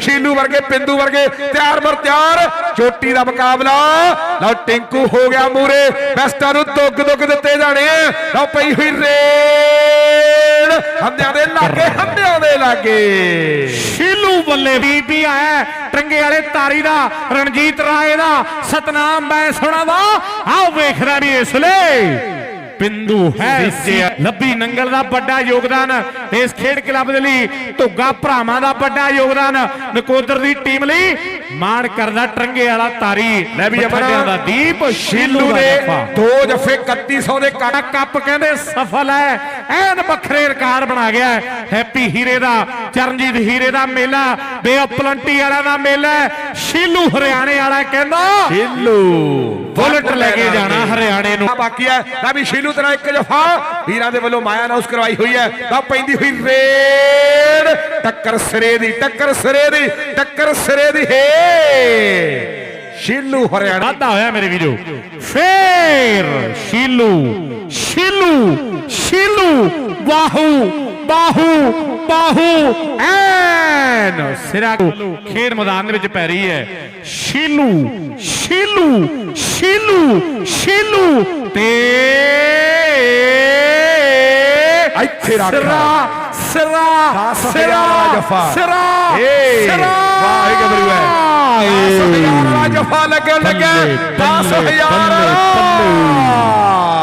ਸ਼ੀਲੂ ਵਰਗੇ, ਪਿੰਦੂ ਵਰਗੇ, ਤਿਆਰ ਬਰ ਤਿਆਰ ਚੋਟੀ ਦਾ ਮੁਕਾਬਲਾ। ਲਓ ਟਿੰਕੂ ਹੋ ਗਿਆ ਮੂਰੇ, ਬੈਸਟਾਂ ਨੂੰ ਦੁੱਗ ਦੁੱਗ ਦਿੱਤੇ ਜਾਣੇ ਲਓ ਪਈ ਹੋਈ ਰੇਡ, ਹੰਦਿਆਂ ਦੇ ਲਾਗੇ, ਹੰਦਿਆਂ ਦੇ ਲਾਗੇ। ਸ਼ੀਲੂ ਬੱਲੇ ਬੀਬੀ ਆਇਆ ਟੰਗੇ ਵਾਲੇ ਤਾਰੀ ਦਾ, ਰਣਜੀਤ ਰਾਏ ਦਾ। ਸਤਨਾਮ ਮੈਂ ਸੁਣਾਵਾ ਆਓ ਵੇਖਦਾ ਵੀ ਇਸ ਲਈ ਪਿੰਦੂ ਹੈ ਲੱਭੀ ਨੰਗਲ ਦਾ ਵੱਡਾ ਯੋਗਦਾਨ। ਇਸ ਖੇਡ ਕਲੱਬ ਦੇ ਲਈ ਧੁੱਗਾ ਭਰਾਵਾਂ ਦਾ ਵੱਡਾ ਯੋਗਦਾਨ। ਨਕੋਦਰ ਦੀ ਟੀਮ ਲਈ ਮਾਣ ਕਰਦਾ ਟਰੰਗੇ ਵਾਲਾ ਤਾਰੀ। ਲੈ ਵੀ ਅਮਨਾ ਦਾ ਦੀਪ ਸ਼ੀਲੂ ਦਾ। ਦੋ ਜਫੇ। 3100 ਦੇ ਕੱਟ ਕੱਪ ਕਹਿੰਦੇ ਸਫਲ ਹੈ। ਐਨ ਵੱਖਰੇ ਰਿਕਾਰਡ ਬਣਾ ਗਿਆ। ਹੈਪੀ ਹੀਰੇ ਦਾ ਚਰਨਜੀਤ ਹੀਰੇ ਦਾ ਮੇਲਾ ਬੇਅਪਲੰਟੀ ਵਾਲਾ ਦਾ ਮੇਲਾ। ਸ਼ੀਲੂ ਹਰਿਆਣੇ ਵਾਲਾ ਕਹਿੰਦਾ ਸ਼ੀਲੂ। ਬੁਲਟ ਲੈ ਕੇ ਜਾਣਾ। ਹਰਿਆਣੇ ਨੂੰ ਬਾਕੀ ਹੈ। ਲੈ ਵੀ ਸ਼ੀਲੂ ਤੇਰਾ ਇੱਕ ਜਫਾ। ਵੀਰਾਂ ਦੇ ਵੱਲੋਂ ਮਾਇਆ ਨਾਉਸ ਕਰਵਾਈ ਹੋਈ ਹੈ। ਤਾਂ ਪੈਂਦੀ ਹੋਈ ਰੇਡ। ਟੱਕਰ ਸਿਰੇ ਦੀ, ਟੱਕਰ ਸਿਰੇ ਦੀ, ਟੱਕਰ ਸਿਰੇ ਦੀ। ਹੇ! ਸ਼ੀਲੂ ਹਰਿਆਣਾ। ਵਾਧਾ ਹੋਇਆ ਮੇਰੇ ਵੀਰੋ। ਫੇਰ ਸ਼ੀਲੂ ਸ਼ੀਲੂ ਸ਼ੀਲੂ, ਬਾਹੂ ਬਾਹੂ ਬਾਹੂ। ਐਨ ਸਿਰਾ ਖੇਡ ਮੈਦਾਨ ਦੇ ਵਿੱਚ ਪੈ ਰਹੀ ਹੈ ਸ਼ੀਲੂ ਸ਼ੀਲੂ ਸ਼ੀਲੂ ਸ਼ੀਲੂ ਤੇ ਇੱਥੇ ਰੱਖ। ਸਿਰਾ ਸਿਰਾ ਸਿਰਾ। ਸਿਰਾ ਸਿਰਾ ਵਾਹਿਗੁਰੂ ਹੈ। 10000 ਵਾਲਾ ਜਫਾ ਲੱਗਣ ਲੱਗਾ ਬੱਲੇ, 10000 ਬੱਲੇ, ਬੱਲੇ।